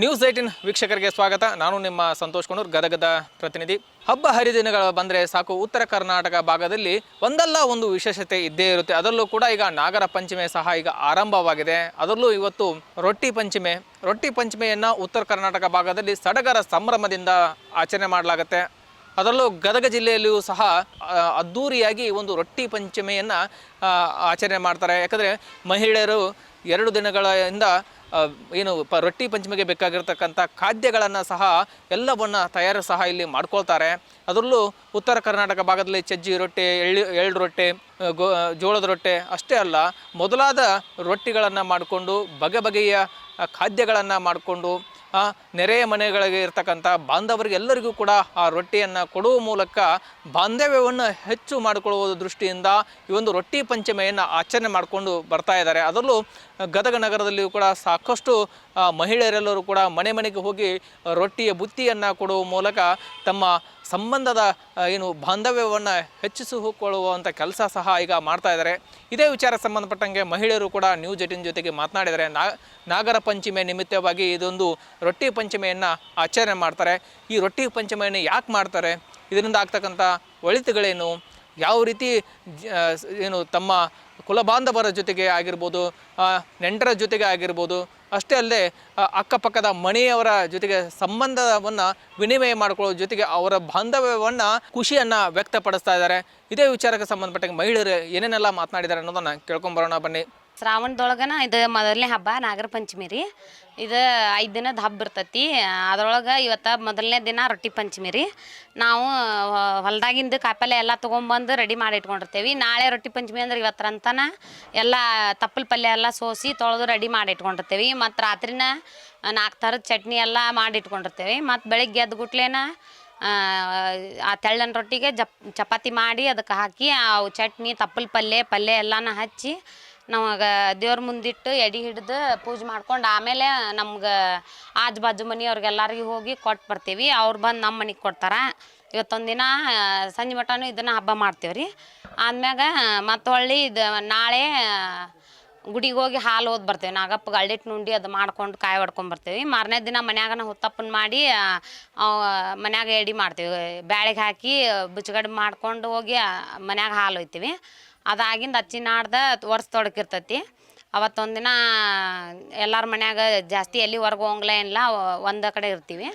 News eighteen ವೀಕ್ಷಕರಿಗೆ ಸ್ವಾಗತ. ನಾನು ನಿಮ್ಮ ಸಂತೋಷ್ ಕುಣೂರ್ ಗದಗದ ಪ್ರತಿನಿಧಿ. ಹಬ್ಬ ಹರಿದಿನಗಳು ಬಂದರೆ ಸಾಕು ಉತ್ತರ ಕರ್ನಾಟಕ ಭಾಗದಲ್ಲಿ ಒಂದಲ್ಲ ಒಂದು ವಿಶೇಷತೆ ಇದ್ದೇ ಇರುತ್ತೆ. ಅದರಲ್ಲೂ ಕೂಡ ಈಗ ನಾಗರ ಪಂಚಮಿ ಸಹ ಈಗ ಆರಂಭವಾಗಿದೆ. ಅದರಲ್ಲೂ ಇವತ್ತು ರೊಟ್ಟಿ ಪಂಚಮಿ. ರೊಟ್ಟಿ ಪಂಚಮಿಯನ್ನು ಉತ್ತರ ಕರ್ನಾಟಕ ಭಾಗದಲ್ಲಿ ಸಡಗರ ಸಂಭ್ರಮದಿಂದ ಆಚರಣೆ ಮಾಡಲಾಗುತ್ತೆ. ಅದರಲ್ಲೂ ಗದಗ ಜಿಲ್ಲೆಯಲ್ಲಿಯೂ ಸಹ ಅದ್ಧೂರಿಯಾಗಿ ಒಂದು ರೊಟ್ಟಿ ಪಂಚಮಿಯನ್ನು ಆಚರಣೆ ಮಾಡ್ತಾರೆ. ಯಾಕಂದರೆ ಮಹಿಳೆಯರು ಎರಡು ದಿನಗಳಿಂದ ಏನು ಪ, ರೊಟ್ಟಿ ಪಂಚಮಿಗೆ ಬೇಕಾಗಿರ್ತಕ್ಕಂಥ ಖಾದ್ಯಗಳನ್ನು ಸಹ, ಎಲ್ಲವನ್ನು ತಯಾರು ಸಹ ಇಲ್ಲಿ ಮಾಡ್ಕೊಳ್ತಾರೆ. ಅದರಲ್ಲೂ ಉತ್ತರ ಕರ್ನಾಟಕ ಭಾಗದಲ್ಲಿ ಚಜ್ಜಿ ರೊಟ್ಟಿ, ಎಳ್ಳು ಎಳ್ಳು ರೊಟ್ಟಿ ಗೋ ಜೋಳದ ರೊಟ್ಟಿ ಅಷ್ಟೇ ಅಲ್ಲ, ಮೊದಲಾದ ರೊಟ್ಟಿಗಳನ್ನು ಮಾಡಿಕೊಂಡು, ಬಗೆ ಬಗೆಯ ಖಾದ್ಯಗಳನ್ನು ಮಾಡಿಕೊಂಡು ನೆರೆಯ ಮನೆಗಳಿಗೆ ಇರ್ತಕ್ಕಂಥ ಬಾಂಧವರಿಗೆಲ್ಲರಿಗೂ ಕೂಡ ಆ ರೊಟ್ಟಿಯನ್ನು ಕೊಡುವ ಮೂಲಕ ಬಾಂಧವ್ಯವನ್ನು ಹೆಚ್ಚು ಮಾಡಿಕೊಳ್ಳುವ ದೃಷ್ಟಿಯಿಂದ ಈ ಒಂದು ರೊಟ್ಟಿ ಪಂಚಮಿಯನ್ನು ಆಚರಣೆ ಮಾಡಿಕೊಂಡು ಬರ್ತಾ ಇದ್ದಾರೆ. ಅದರಲ್ಲೂ ಗದಗ ನಗರದಲ್ಲಿಯೂ ಕೂಡ ಸಾಕಷ್ಟು ಮಹಿಳೆಯರೆಲ್ಲರೂ ಕೂಡ ಮನೆ ಮನೆಗೆ ಹೋಗಿ ರೊಟ್ಟಿಯ ಬುತ್ತಿಯನ್ನು ಕೊಡುವ ಮೂಲಕ ತಮ್ಮ ಸಂಬಂಧದ ಏನು ಬಾಂಧವ್ಯವನ್ನು ಹೆಚ್ಚಿಸಿಕೊಳ್ಳುವಂಥ ಕೆಲಸ ಸಹ ಈಗ ಮಾಡ್ತಾ ಇದ್ದಾರೆ. ಇದೇ ವಿಚಾರ ಸಂಬಂಧಪಟ್ಟಂಗೆ ಮಹಿಳೆಯರು ಕೂಡ ನ್ಯೂಸ್ ಏಟಿನ್ ಜೊತೆಗೆ ಮಾತನಾಡಿದರೆ ನಾಗರ ಪಂಚಮಿ ನಿಮಿತ್ತವಾಗಿ ಇದೊಂದು ರೊಟ್ಟಿ ಪಂಚಮಿಯನ್ನು ಆಚರಣೆ ಮಾಡ್ತಾರೆ. ಈ ರೊಟ್ಟಿ ಪಂಚಮಿಯನ್ನು ಯಾಕೆ ಮಾಡ್ತಾರೆ? ಇದರಿಂದ ಆಗ್ತಕ್ಕಂಥ ಒಳಿತುಗಳೇನು? ಯಾವ ರೀತಿ ಏನು ತಮ್ಮ ಕುಲಬಾಂಧವರ ಜೊತೆಗೆ ಆಗಿರ್ಬೋದು ನೆಂಟರ ಜೊತೆಗೆ ಆಗಿರ್ಬೋದು ಅಷ್ಟೇ ಅಲ್ಲದೆ ಅಕ್ಕಪಕ್ಕದ ಮನೆಯವರ ಜೊತೆಗೆ ಸಂಬಂಧವನ್ನು ವಿನಿಮಯ ಮಾಡಿಕೊಳ್ಳೋ ಜೊತೆಗೆ ಅವರ ಬಾಂಧವ್ಯವನ್ನು ಖುಷಿಯನ್ನು ವ್ಯಕ್ತಪಡಿಸ್ತಾ ಇದ್ದಾರೆ. ಇದೇ ವಿಚಾರಕ್ಕೆ ಸಂಬಂಧಪಟ್ಟಂಗೆ ಮಹಿಳೆಯರು ಏನೇನೆಲ್ಲ ಮಾತನಾಡಿದ್ದಾರೆ ಅನ್ನೋದನ್ನು ಕೇಳ್ಕೊಂಬರೋಣ ಬನ್ನಿ. ಶ್ರಾವಣದೊಳಗನ ಇದು ಮೊದಲನೇ ಹಬ್ಬ ನಾಗರ ಪಂಚಮಿ ರೀ. ಇದು ಐದು ದಿನದ ಹಬ್ಬ ಇರ್ತೈತಿ. ಅದ್ರೊಳಗೆ ಇವತ್ತು ಮೊದಲನೇ ದಿನ ರೊಟ್ಟಿ ಪಂಚಮಿ ರೀ. ನಾವು ಹೊಲದಾಗಿಂದ ಕಾಯಿಪಲ್ಲೆ ಎಲ್ಲ ತೊಗೊಂಬಂದು ರೆಡಿ ಮಾಡಿ ಇಟ್ಕೊಂಡಿರ್ತೇವೆ. ನಾಳೆ ರೊಟ್ಟಿ ಪಂಚಮಿ ಅಂದ್ರೆ ಇವತ್ತರಂತನ ಎಲ್ಲ ತಪ್ಪಲ ಪಲ್ಯ ಎಲ್ಲ ಸೋಸಿ ತೊಳೆದು ರೆಡಿ ಮಾಡಿ ಇಟ್ಕೊಂಡಿರ್ತೇವೆ. ಮತ್ತು ರಾತ್ರಿನ ನಾಲ್ಕು ಥರದ ಚಟ್ನಿ ಎಲ್ಲ ಮಾಡಿ ಇಟ್ಕೊಂಡಿರ್ತೇವೆ. ಮತ್ತು ಬೆಳಿಗ್ಗೆ ಎದ್ದು ಗುಟ್ಲೇನ ಆ, ಆ ತೆಳ್ಳನ ರೊಟ್ಟಿಗೆ ಜಪ್ ಚಪಾತಿ ಮಾಡಿ ಅದಕ್ಕೆ ಹಾಕಿ ಅವು ಚಟ್ನಿ ತಪ್ಪಲ ಪಲ್ಯ ಪಲ್ಯ ಎಲ್ಲಾನ ಹಚ್ಚಿ ನಮಗೆ ದೇವ್ರ ಮುಂದಿಟ್ಟು ಎಡೆ ಹಿಡ್ದು ಪೂಜೆ ಮಾಡ್ಕೊಂಡು ಆಮೇಲೆ ನಮ್ಗೆ ಆಜು ಬಾಜು ಮನೆಯವ್ರಿಗೆಲ್ಲರಿಗೂ ಹೋಗಿ ಕೊಟ್ಟು ಬರ್ತೀವಿ. ಅವ್ರು ಬಂದು ನಮ್ಮ ಮನೆಗೆ ಕೊಡ್ತಾರೆ. ಇವತ್ತೊಂದು ದಿನ, ಸಂಜೆ ಮಟನೂ ಇದನ್ನು ಹಬ್ಬ ಮಾಡ್ತೀವಿ ರೀ ಆದ್ಮ್ಯಾಗ ಮತ್ತೆ ಹೊಳ್ಳಿ ಇದು ನಾಳೆ ಗುಡಿಗೆ ಹೋಗಿ ಹಾಲು ಓದ್ ಬರ್ತೇವೆ. ನಾಗಪ್ಪಗೆ ಅಳ್ಳಿಟ್ಟು ನುಂಡಿ ಅದು ಮಾಡ್ಕೊಂಡು ಕಾಯಿ ಹೊಡ್ಕೊಂಡ್ ಬರ್ತೀವಿ. ಮಾರನೇ ದಿನ ಮನ್ಯಾಗನ ಹುತ್ತಪ್ಪನ ಮಾಡಿ ಮನ್ಯಾಗ ಎಡಿ ಮಾಡ್ತೀವಿ. ಬ್ಯಾಳಿಗೆ ಹಾಕಿ ಬುಚ್ಚಗಡೆ ಮಾಡ್ಕೊಂಡು ಹೋಗಿ ಮನ್ಯಾಗ ಹಾಲು ಒಯ್ತೀವಿ. ಅದಾಗಿಂದ ಹಚ್ಚಿನಾಡ್ದ ವರ್ಷ ತೊಡಕಿರ್ತೈತಿ. ಅವತ್ತೊಂದು ದಿನ ಎಲ್ಲರ ಮನ್ಯಾಗ ಜಾಸ್ತಿ ಎಲ್ಲಿ ಹೊರ್ಗೆ ಹೋಗಂಗಿಲ್ಲ ಏನಿಲ್ಲ ಒಂದು ಕಡೆ ಇರ್ತೀವಿ.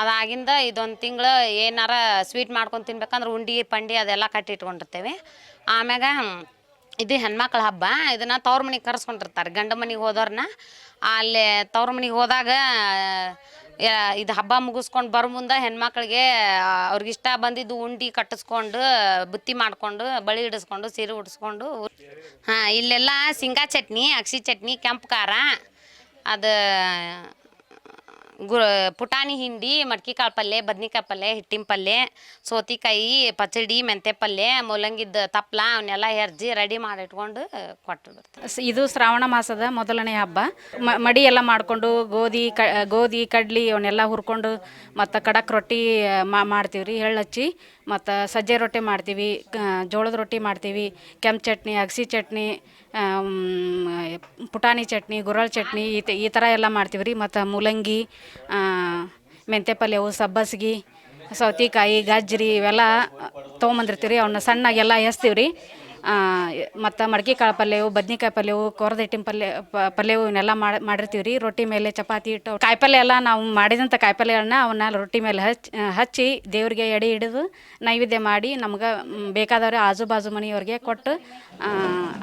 ಅದಾಗಿಂದ ಇದೊಂದು ತಿಂಗಳು ಏನಾರ ಸ್ವೀಟ್ ಮಾಡ್ಕೊಂಡು ತಿನ್ಬೇಕಂದ್ರೆ ಉಂಡಿ, ಪಂಡಿ ಅದೆಲ್ಲ ಕಟ್ಟಿಟ್ಕೊಂಡಿರ್ತೇವೆ ಆಮ್ಯಾಗ ಇದು ಹೆಣ್ಮಕ್ಳ ಹಬ್ಬ, ಇದನ್ನ ತವ್ರ ಮನೆಗೆ ಕರೆಸ್ಕೊಂಡಿರ್ತಾರೆ ಗಂಡ ಮನೆಗೆ ಹೋದವ್ರನ್ನ ಅಲ್ಲಿ ತವ್ರ ಮನೆಗೆ ಹೋದಾಗ ಇದು ಹಬ್ಬ ಮುಗಿಸ್ಕೊಂಡು ಬರೋ ಮುಂದೆ ಹೆಣ್ಮಕ್ಳಿಗೆ ಅವ್ರಿಗೆ ಇಷ್ಟ ಬಂದಿದ್ದು ಉಂಡಿ ಕಟ್ಟಿಸ್ಕೊಂಡು, ಬುತ್ತಿ ಮಾಡಿಕೊಂಡು, ಬಳಿ ಹಿಡಿಸ್ಕೊಂಡು, ಸೀರೆ ಉಡಿಸ್ಕೊಂಡು ಹಾಂ, ಇಲ್ಲೆಲ್ಲ ಶೇಂಗಾ ಚಟ್ನಿ ಅಕ್ಷಿ ಚಟ್ನಿ, ಕೆಂಪು ಖಾರ, ಅದು ಗು ಪುಟಾಣಿ ಹಿಂಡಿ, ಮಡ್ಕಿ ಕಾಳು ಪಲ್ಯ ಬದ್ನಿಕಾಯಿ ಪಲ್ಯ ಹಿಟ್ಟಿನ ಪಲ್ಯ ಸೋತಿಕಾಯಿ ಪಚಡಿ ಮೆಂತೆ ಪಲ್ಯ ಮೂಲಂಗಿದ ತಪ್ಲ ಅವನ್ನೆಲ್ಲ ಹೆರ್ಜಿ ರೆಡಿ ಮಾಡಿ ಇಟ್ಕೊಂಡು ಕೊಟ್ಟು ಸ್- ಇದು ಶ್ರಾವಣ ಮಾಸದ ಮೊದಲನೇ ಹಬ್ಬ. ಮಡಿ ಎಲ್ಲ ಮಾಡಿಕೊಂಡು ಗೋಧಿ, ಕ, ಗೋಧಿ, ಕಡ್ಲಿ ಅವನ್ನೆಲ್ಲ ಹುರ್ಕೊಂಡು ಮತ್ತು ಕಡಕ್ ರೊಟ್ಟಿ ಮಾಡ್ತೀವಿ ರೀ ಎಳ್ಳು ಹಚ್ಚಿ ಮತ್ತು ಸಜ್ಜೆ ರೊಟ್ಟಿ ಮಾಡ್ತೀವಿ ಜೋಳದ ರೊಟ್ಟಿ ಮಾಡ್ತೀವಿ, ಕೆಂಪು ಚಟ್ನಿ, ಅಗಸಿ ಚಟ್ನಿ ಪುಟಾಣಿ ಚಟ್ನಿ, ಗುರಳ್ ಚಟ್ನಿ, ಈ ಈ ಥರ ಎಲ್ಲ ಮಾಡ್ತೀವಿ ರೀ ಮತ್ತು ಮೂಲಂಗಿ ಮೆಂತ್ಯ ಪಲ್ಯವು, ಸಬ್ಬಸ್ಗಿ, ಸೌತೆಕಾಯಿ, ಗಜ್ಜರಿ ಇವೆಲ್ಲ ತೊಗೊಂಬಂದಿರ್ತೀವಿ ಅವನ್ನ ಸಣ್ಣಗೆಲ್ಲ ಎಸ್ತೀವಿ ರೀ ಮತ್ತು ಮಡ್ಕೆ ಕಾಳು ಪಲ್ಯವು, ಬದ್ನಿಕಾಯಿ ಪಲ್ಯವು ಕೊರದ ಹಿಟ್ಟಿನ ಪಲ್ಯ ಪಲ್ಯವು ಇವನ್ನೆಲ್ಲ ಮಾಡಿ ಮಾಡಿರ್ತೀವಿ ರೀ ರೊಟ್ಟಿ ಮೇಲೆ ಚಪಾತಿ ಇಟ್ಟು ಕಾಯಿಪಲ್ಯ ಎಲ್ಲ ನಾವು ಮಾಡಿದಂಥ ಕಾಯಿಪಲ್ಯಗಳನ್ನ ಅವನ್ನ ರೊಟ್ಟಿ ಮೇಲೆ ಹಚ್ಚಿ ಹಚ್ಚಿ ದೇವರಿಗೆ ಎಡೆ ಹಿಡಿದು ನೈವೇದ್ಯ ಮಾಡಿ ನಮ್ಗೆ ಬೇಕಾದವ್ರೆ ಆಜು ಬಾಜು ಮನೆಯವ್ರಿಗೆ ಕೊಟ್ಟು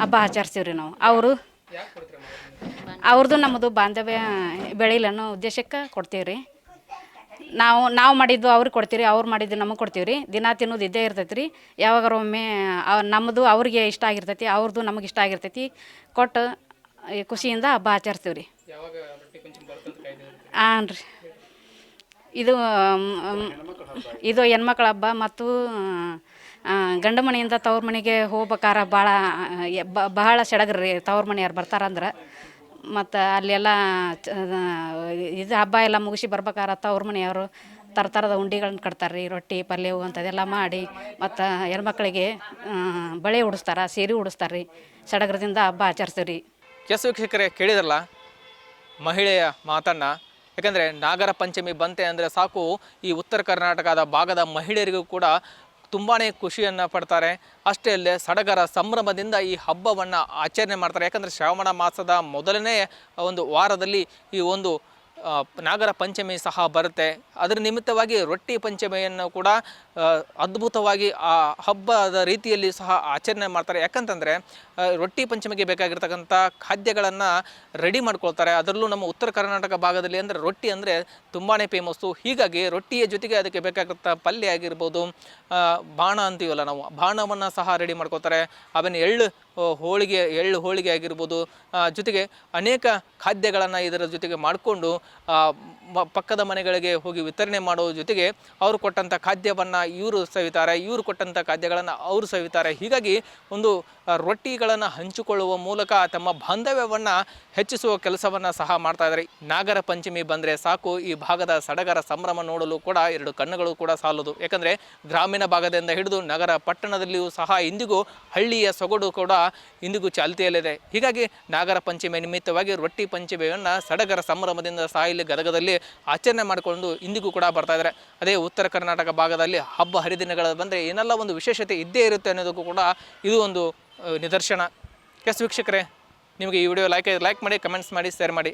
ಹಬ್ಬ ಆಚರಿಸ್ತೀವಿ ರೀ ನಾವು. ಅವರು ಅವ್ರದ್ದು ನಮ್ಮದು ಬಾಂಧವ್ಯ ಬೆಳೆಯಿಲ್ಲ ಅನ್ನೋ ಉದ್ದೇಶಕ್ಕೆ ಕೊಡ್ತೀವಿ ರೀ ನಾವು ನಾವು ಮಾಡಿದ್ದು ಅವ್ರಿಗೆ ಕೊಡ್ತೀವಿ ಅವ್ರು ಮಾಡಿದ್ದು ನಮಗೆ ಕೊಡ್ತೀವಿ ರೀ ದಿನ ತಿನ್ನೋದು ಇದ್ದೇ ಇರ್ತೈತಿ ರೀ ಯಾವಾಗಾರ ಒಮ್ಮೆ ನಮ್ಮದು ಅವ್ರಿಗೆ ಇಷ್ಟ ಆಗಿರ್ತೈತಿ ಅವ್ರದ್ದು ನಮಗೆ ಇಷ್ಟ ಆಗಿರ್ತೈತಿ. ಕೊಟ್ಟು ಈ ಖುಷಿಯಿಂದ ಹಬ್ಬ ಆಚರಿಸ್ತೀವಿ ರೀ ಹಾಂ ರೀ ಇದು ಇದು ಹೆಣ್ಮಕ್ಳ ಹಬ್ಬ ಮತ್ತು ಗಂಡ ಮನೆಯಿಂದ ತವ್ರ ಮನೆಗೆ ಹೋಗ್ಬೇಕಾರ ಭಾಳ ಬಹಳ ಸಡಗರ ರೀ ತವ್ರ ಮನೆಯವ್ರು ಬರ್ತಾರಂದ್ರೆ. ಮತ್ತು ಅಲ್ಲೆಲ್ಲ ಇದು ಹಬ್ಬ ಎಲ್ಲ ಮುಗಿಸಿ ಬರ್ಬೇಕಾರ ತವ್ರ ಮನೆಯವರು ಥರ ಥರದ ಉಂಡಿಗಳನ್ನ ಕಟ್ತಾರೆ ರೀ ರೊಟ್ಟಿ, ಪಲ್ಯವು ಅಂಥದ್ದೆಲ್ಲ ಮಾಡಿ, ಮತ್ತು ಹೆಣ್ಮಕ್ಳಿಗೆ ಬಳೆ ಉಡಿಸ್ತಾರೆ, ಸೀರೆ ಉಡಿಸ್ತಾರೆ ರೀ ಸಡಗರದಿಂದ ಹಬ್ಬ ಆಚರಿಸ್ತೀವಿ ರೀ ವೀಕ್ಷಕರೇ ಕೇಳಿದ್ರಲ್ಲ, ಮಹಿಳೆಯ ಮಾತನ್ನು, ಯಾಕಂದರೆ ನಾಗರ ಪಂಚಮಿ ಬಂತೆ ಅಂದರೆ ಸಾಕು, ಈ ಉತ್ತರ ಕರ್ನಾಟಕದ ಭಾಗದ ಮಹಿಳೆಯರಿಗೂ ಕೂಡ ತುಂಬಾ ಖುಷಿಯನ್ನು ಪಡ್ತಾರೆ. ಅಷ್ಟೇ ಅಲ್ಲೇ ಸಡಗರ ಸಂಭ್ರಮದಿಂದ ಈ ಹಬ್ಬವನ್ನು ಆಚರಣೆ ಮಾಡ್ತಾರೆ. ಯಾಕಂದರೆ ಶ್ರಾವಣ ಮಾಸದ ಮೊದಲನೇ ಒಂದು ವಾರದಲ್ಲಿ ಈ ಒಂದು ನಾಗರ ಪಂಚಮಿ ಸಹ ಬರುತ್ತೆ. ಅದರ ನಿಮಿತ್ತವಾಗಿ ರೊಟ್ಟಿ ಪಂಚಮಿಯನ್ನು ಕೂಡ ಅದ್ಭುತವಾಗಿ ಆ ಹಬ್ಬದ ರೀತಿಯಲ್ಲಿ ಸಹ ಆಚರಣೆ ಮಾಡ್ತಾರೆ. ಯಾಕಂತಂದರೆ ರೊಟ್ಟಿ ಪಂಚಮಿಗೆ ಬೇಕಾಗಿರ್ತಕ್ಕಂಥ ಖಾದ್ಯಗಳನ್ನು ರೆಡಿ ಮಾಡ್ಕೊಳ್ತಾರೆ. ಅದರಲ್ಲೂ ನಮ್ಮ ಉತ್ತರ ಕರ್ನಾಟಕ ಭಾಗದಲ್ಲಿ ಅಂದರೆ ರೊಟ್ಟಿ ಅಂದರೆ ತುಂಬಾ ಫೇಮಸ್ಸು ಹೀಗಾಗಿ ರೊಟ್ಟಿಯ ಜೊತೆಗೆ ಅದಕ್ಕೆ ಬೇಕಾಗಿರ್ತ ಪಲ್ಯ ಆಗಿರ್ಬೋದು ಬಾಣ ಅಂತೀವಲ್ಲ ನಾವು, ಬಾಣವನ್ನು ಸಹ ರೆಡಿ ಮಾಡ್ಕೊಳ್ತಾರೆ. ಆಮೇಲೆ ಎಳ್ಳು ಹೋಳಿಗೆ, ಎಳ್ಳು ಹೋಳಿಗೆ ಆಗಿರ್ಬೋದು ಜೊತೆಗೆ ಅನೇಕ ಖಾದ್ಯಗಳನ್ನು ಇದರ ಜೊತೆಗೆ ಮಾಡಿಕೊಂಡು ಪಕ್ಕದ ಮನೆಗಳಿಗೆ ಹೋಗಿ ವಿತರಣೆ ಮಾಡೋ ಜೊತೆಗೆ ಅವರು ಕೊಟ್ಟಂಥ ಖಾದ್ಯವನ್ನು ಇವರು ಸವಿತಾರೆ, ಇವರು ಕೊಟ್ಟಂಥ ಖಾದ್ಯಗಳನ್ನು ಅವರು ಸವಿತಾರೆ. ಹೀಗಾಗಿ ಒಂದು ರೊಟ್ಟಿಗಳನ್ನು ಹಂಚಿಕೊಳ್ಳುವ ಮೂಲಕ ತಮ್ಮ ಬಾಂಧವ್ಯವನ್ನು ಹೆಚ್ಚಿಸುವ ಕೆಲಸವನ್ನು ಸಹ ಮಾಡ್ತಾ ಇದ್ದಾರೆ ನಾಗರ ಪಂಚಮಿ ಬಂದರೆ ಸಾಕು, ಈ ಭಾಗದ ಸಡಗರ ಸಂಭ್ರಮ ನೋಡಲು ಕೂಡ ಎರಡು ಕಣ್ಣುಗಳು ಕೂಡ ಸಾಲದು. ಯಾಕಂದರೆ ಗ್ರಾಮೀಣ ಭಾಗದಿಂದ ಹಿಡಿದು ನಗರ ಪಟ್ಟಣದಲ್ಲಿಯೂ ಸಹ ಇಂದಿಗೂ ಹಳ್ಳಿಯ ಸೊಗಡು ಕೂಡ ಇಂದಿಗೂ ಚಾಲ್ತಿಯಲ್ಲಿದೆ. ಹೀಗಾಗಿ ನಾಗರ ಪಂಚಮಿ ನಿಮಿತ್ತವಾಗಿ ರೊಟ್ಟಿ ಪಂಚಮಿಯನ್ನು ಸಡಗರ ಸಂಭ್ರಮದಿಂದ ಸಾಯಿಲಿ ಗದಗದಲ್ಲಿ ಆಚರಣೆ ಮಾಡಿಕೊಂಡು ಇಂದಿಗೂ ಕೂಡ ಬರ್ತಾ ಇದ್ದಾರೆ. ಅದೇ ಉತ್ತರ ಕರ್ನಾಟಕ ಭಾಗದಲ್ಲಿ ಹಬ್ಬ ಹರಿದಿನಗಳ ಬಂದರೆ ಏನೆಲ್ಲ ಒಂದು ವಿಶೇಷತೆ ಇದ್ದೇ ಇರುತ್ತೆ ಅನ್ನೋದಕ್ಕೂ ಕೂಡ ಇದು ಒಂದು ನಿದರ್ಶನ. ಎಸ್ ವೀಕ್ಷಕರೇ, ನಿಮಗೆ ಈ ವಿಡಿಯೋ ಲೈಕ್ ಲೈಕ್ ಮಾಡಿ ಕಮೆಂಟ್ಸ್ ಮಾಡಿ ಶೇರ್ ಮಾಡಿ.